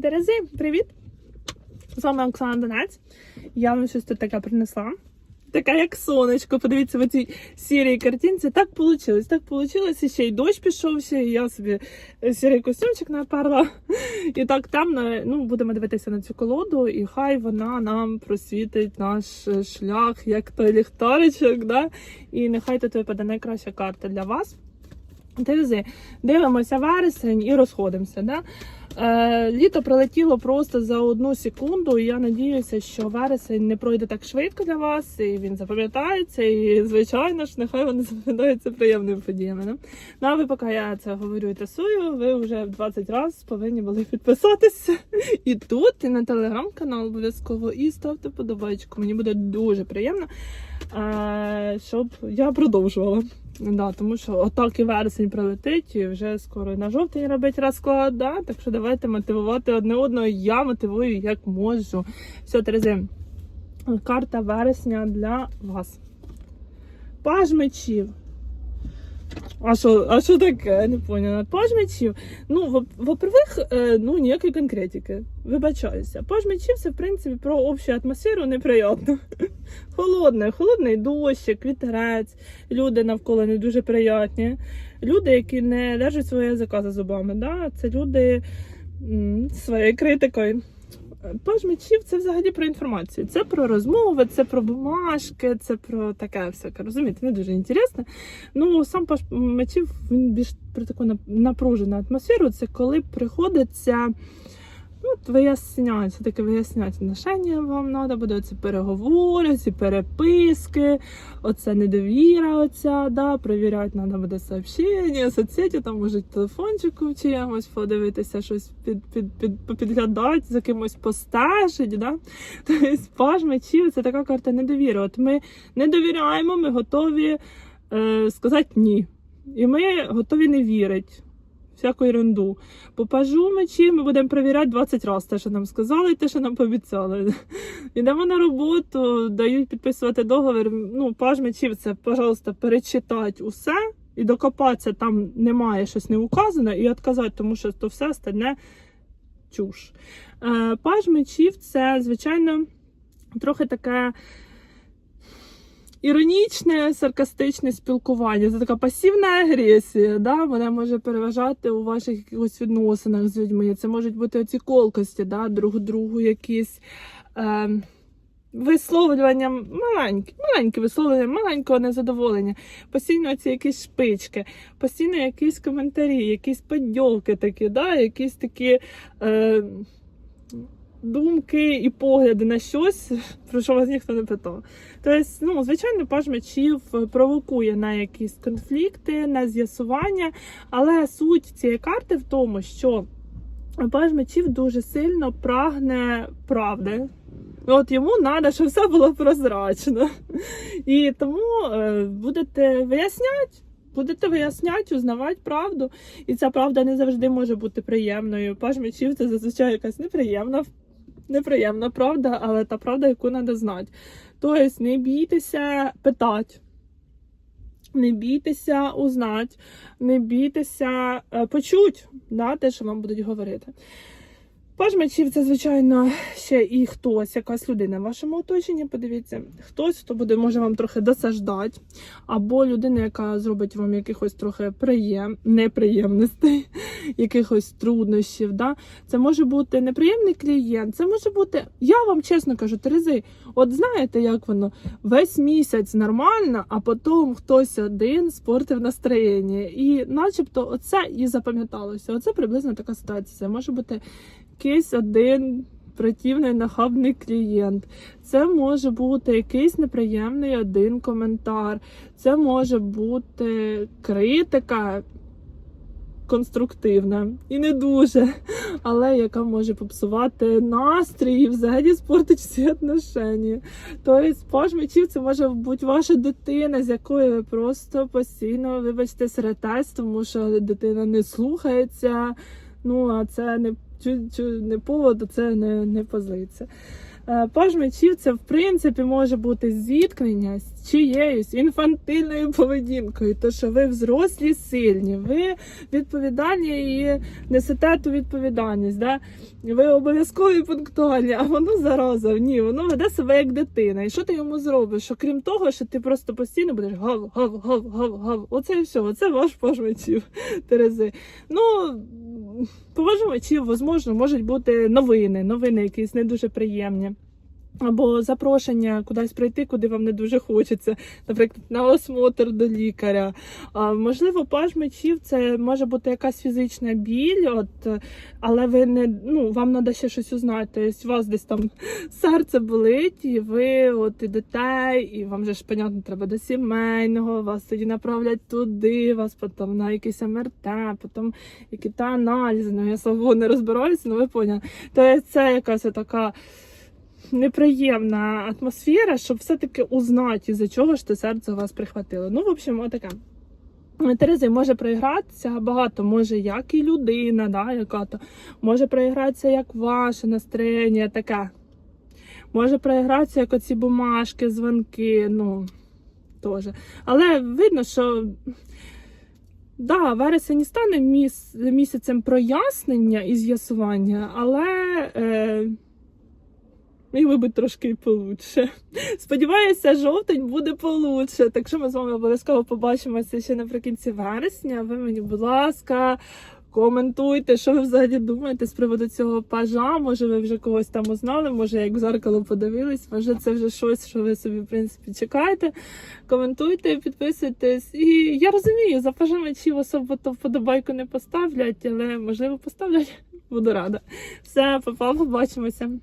Дерези, привіт! З вами Оксана Донець. Я вам щось тут таке принесла. Така як сонечко. Подивіться в цій сірій картинці. Так вийшло. Так вийшло. Ще й дощ пішов, ще і я собі сірий костюмчик наперла. І так темно. Ну, будемо дивитися на цю колоду, і хай вона нам просвітить наш шлях, як той ліхтаричок. Да? І нехай тут випаде найкраща карта для вас. Терези, дивимося вересень і розходимося. Да? Е, літо пролетіло просто за одну секунду, і я надіюся, що вересень не пройде так швидко для вас, і він запам'ятається, і, звичайно ж, нехай вони запам'ятаються приємними подіями. Да? Ну, а ви, поки я це говорю і тасую, ви вже в 20 разів повинні були підписатися і тут, і на телеграм-канал обов'язково, і ставте подобайку. Мені буде дуже приємно, е, щоб я продовжувала. Да, тому що отак і вересень прилетить, і вже скоро на жовтень робить розклад. Да? Так що давайте мотивувати одне одного. Я мотивую як можу. Все, Терези, карта вересня для вас. Паж мечів. А що, а що таке? Не поняла. Паж мечів. Ну, во- во-первых, е, ну, ніякої конкретики. Вибачаюся. Паж мечів це, в принципі, про общу атмосферу неприємно. Холодне, холодний дощик, вітерець, люди навколо не дуже приятні. Люди, які не держать своє язика за зубами. Да? Це люди своєю критикою. Паж мечів це взагалі про інформацію. Це про розмови, це про бумажки, це про таке всяке. Розумієте, не дуже інтересне. Ну, сам паж мечів він більш про таку нап- напружену атмосферу. Це коли приходиться. От виясняти, все таки виясняти отношення вам треба буде, оці переговори, ці переписки, оце недовіра, оця, да, перевіряти треба буде сообщення, соцсеті, там може телефончику чи якось подивитися, щось під, під, під, попідглядати, за кимось постежить, да. Тобто паж мечів це така карта недовіри. От ми не довіряємо, ми готові е, сказати ні. І ми готові не вірити всяку ерунду. По пажу мечі ми будемо перевіряти 20 разів те, що нам сказали, і те, що нам пообіцяли. Йдемо на роботу, дають підписувати договір. Ну, паж мечів це, пожалуйста, перечитати усе і докопатися, там немає щось не указано, і відказати, тому що то все остальне чуш. Е, паж мечів це, звичайно, трохи таке. Іронічне, саркастичне спілкування, це така пасивна агресія, да? вона може переважати у ваших якихось відносинах з людьми. Це можуть бути оці колкості, да? друг другу якісь е, висловлювання маленькі, маленькі висловлювання, маленького незадоволення, постійно ці якісь шпички, постійно якісь коментарі, якісь подьовки такі, да? якісь такі. Е, Думки і погляди на щось, про що вас ніхто не питав. Тобто, ну, звичайно, паж мечів провокує на якісь конфлікти, на з'ясування, але суть цієї карти в тому, що паж мечів дуже сильно прагне правди. От йому треба, щоб все було прозрачно. І тому е, будете виясняти. Будете виясняти, узнавати правду, і ця правда не завжди може бути приємною. Паж мечів це зазвичай якась неприємна, неприємна правда, але та правда, яку треба знати. Тобто не бійтеся питати, не бійтеся узнати, не бійтеся е, почути да, те, що вам будуть говорити. Паж мечів це, звичайно, ще і хтось, якась людина в вашому оточенні. Подивіться, хтось, хто буде, може вам трохи досаждати, або людина, яка зробить вам якихось трохи приєм... неприємностей, якихось труднощів. Да? Це може бути неприємний клієнт, це може бути, я вам чесно кажу, Терези, от знаєте, як воно весь місяць нормально, а потім хтось один спортив настроєння. І начебто оце і запам'яталося. Оце приблизно така ситуація. Це може бути якийсь один противний нахабний клієнт. Це може бути якийсь неприємний один коментар. Це може бути критика конструктивна і не дуже, але яка може попсувати настрій і взагалі спортить всі отношення. Тобто, паж мечів це може бути ваша дитина, з якою ви просто постійно, вибачте, сретесь, тому що дитина не слухається. Ну, а це не, чу- не поводу, це не, не позиція. Е, Паж мечів це в принципі може бути зіткнення з чиєюсь інфантильною поведінкою, то що ви взрослі, сильні, ви відповідальні і несете ту відповідальність. Да? Ви обов'язково і пунктуальні, а воно зараза, ні, воно веде себе як дитина. І що ти йому зробиш? Окрім того, що ти просто постійно будеш гав, гав, гав, гав, гав. Оце і все, оце ваш пожмачів Терези. Ну, поважувачів, можливо, можуть бути новини, новини якісь не дуже приємні. Або запрошення кудись прийти, куди вам не дуже хочеться, наприклад, на осмотр до лікаря. А, можливо, паж мечів це може бути якась фізична біль, от, але ви не ну вам треба ще щось узнати. Тобто у вас десь там серце болить, і ви от ідете, і вам же ж понятно, треба до сімейного, вас тоді направлять туди, вас потім на якийсь МРТ, потім які та аналізи. Ну я слово не розбираюся, ну ви поняли. Тобто це якась така неприємна атмосфера, щоб все-таки узнати, із-за чого ж те серце у вас прихватило. Ну, в общем, отаке. Терези може проігратися багато, може як і людина, да, яка то може проігратися як ваше настроєння, таке. Може проігратися як оці бумажки, дзвонки, ну теж. Але видно, що да, вересень не стане міс, місяцем прояснення і з'ясування, але. Е, Міг би трошки получше. Сподіваюся, жовтень буде получше. Так що ми з вами обов'язково побачимося ще наприкінці вересня. Ви мені, будь ласка, коментуйте, що ви взагалі думаєте з приводу цього пажа. Може, ви вже когось там узнали, може, як в зеркало подивились, може, це вже щось, що ви собі, в принципі, чекаєте. Коментуйте, підписуйтесь. І я розумію, за пажами чи особо то вподобайку не поставлять, але можливо поставлять. Буду рада. Все, папа, побачимося.